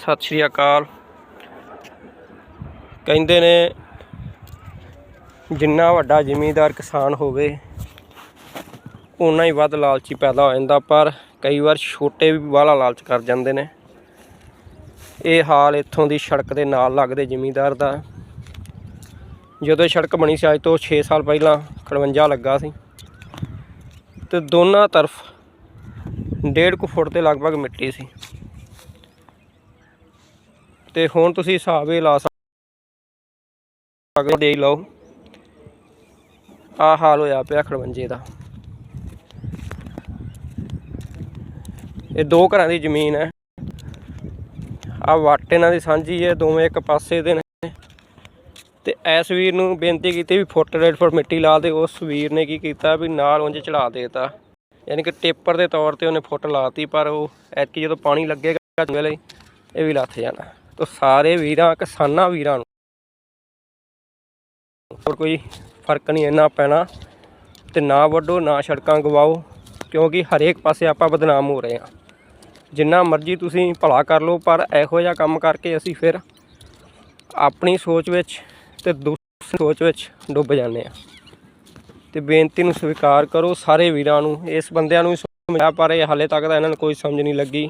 ਸਤਿ ਸ਼੍ਰੀ ਅਕਾਲ। ਕਹਿੰਦੇ ਨੇ, ਜਿੰਨਾ ਵੱਡਾ ਜ਼ਿਮੀਂਦਾਰ ਕਿਸਾਨ ਹੋਵੇ ਉਨਾ ਹੀ ਵੱਧ ਲਾਲਚੀ ਪੈਦਾ ਹੋ ਜਾਂਦਾ, ਪਰ ਕਈ ਵਾਰ ਛੋਟੇ ਵੀ ਬਾਹਲਾ ਲਾਲਚ ਕਰ ਜਾਂਦੇ ਨੇ। ਇਹ ਹਾਲ ਇੱਥੋਂ ਦੀ ਸੜਕ ਦੇ ਨਾਲ ਲੱਗਦੇ ਜ਼ਿਮੀਂਦਾਰ ਦਾ। ਜਦੋਂ ਇਹ ਸੜਕ ਬਣੀ ਸੀ, ਅੱਜ ਤੋਂ 6 ਸਾਲ ਪਹਿਲਾਂ 51 ਲੱਗਾ ਸੀ। ਤੇ ਦੋਨਾਂ ਤਰਫ ਡੇਢ ਕੁ ਫੁੱਟ ਦੇ ਲਗਭਗ ਮਿੱਟੀ ਸੀ। ਤੇ ਹੁਣ ਤੁਸੀਂ ਹਿਸਾਬ ਇਹ ਲਾ ਸਕਦੇ ਦੇਖ ਲਓ। ਆ ਹਾਲ ਹੋਇਆ ਪਿਆ ਖੜਵੰਜੇ ਦਾ। ਇਹ ਦੋ ਘਰਾਂ ਦੀ ਜ਼ਮੀਨ ਹੈ। ਆ ਵੱਟ ਇਹਨਾਂ ਦੀ ਸਾਂਝੀ ਹੈ, ਦੋਵੇਂ ਇੱਕ ਪਾਸੇ ਦੇ ਨੇ। ਤੇ ਐਸ ਵੀਰ ਨੂੰ ਬੇਨਤੀ ਕੀਤੀ ਵੀ ਫੁੱਟ ਡੇਢ ਫੁੱਟ ਮਿੱਟੀ ਲਾ ਦੇ। ਉਸ ਵੀਰ ਨੇ ਕੀ ਕੀਤਾ ਵੀ ਨਾਲ ਉਂਝ ਚੜਾ ਦੇਤਾ। ਯਾਨੀ ਕਿ ਟੇਪਰ ਦੇ ਤੌਰ ਤੇ ਉਹਨੇ ਫੁੱਟ ਲਾਤੀ, ਪਰ ਉਹ ਐਤਕੀ ਜਦੋਂ ਪਾਣੀ ਲੱਗੇਗਾ ਚੰਗੇ ਲਈ, ਇਹ ਵੀ ਲੱਥ ਜਾਣਾ। ਤੋ ਸਾਰੇ ਵੀਰਾਂ, ਕਿਸਾਨਾਂ ਵੀਰਾਂ ਨੂੰ। ਹੋਰ ਕੋਈ ਫ਼ਰਕ ਨਹੀਂ ਇੰਨਾ ਪੈਣਾ। ਤੇ ਨਾ ਵੱਢੋ, ਨਾ ਸੜਕਾਂ ਗਵਾਓ, ਕਿਉਂਕਿ ਹਰੇਕ ਪਾਸੇ ਆਪਾਂ ਬਦਨਾਮ ਹੋ ਰਹੇ ਹਾਂ। ਜਿੰਨਾ ਮਰਜ਼ੀ ਤੁਸੀਂ ਭਲਾ ਕਰ ਲਓ, ਪਰ ਇਹੋ ਜਿਹਾ ਕੰਮ ਕਰਕੇ ਅਸੀਂ ਫਿਰ ਆਪਣੀ ਸੋਚ ਵਿੱਚ ਤੇ ਦੂਸਰੀ ਸੋਚ ਵਿੱਚ ਡੁੱਬ ਜਾਂਦੇ ਆ ਤੇ ਬੇਨਤੀ ਨੂੰ ਸਵੀਕਾਰ ਕਰੋ, ਸਾਰੇ ਵੀਰਾਂ ਨੂੰ। ਇਸ ਬੰਦਿਆਂ ਨੂੰ ਵੀ ਸਮਝਾਇਆ ਪਰ ਇਹ ਹਾਲੇ ਤੱਕ ਤਾਂ ਇਹਨਾਂ ਨੂੰ ਕੋਈ ਸਮਝ ਨਹੀਂ ਲੱਗੀ।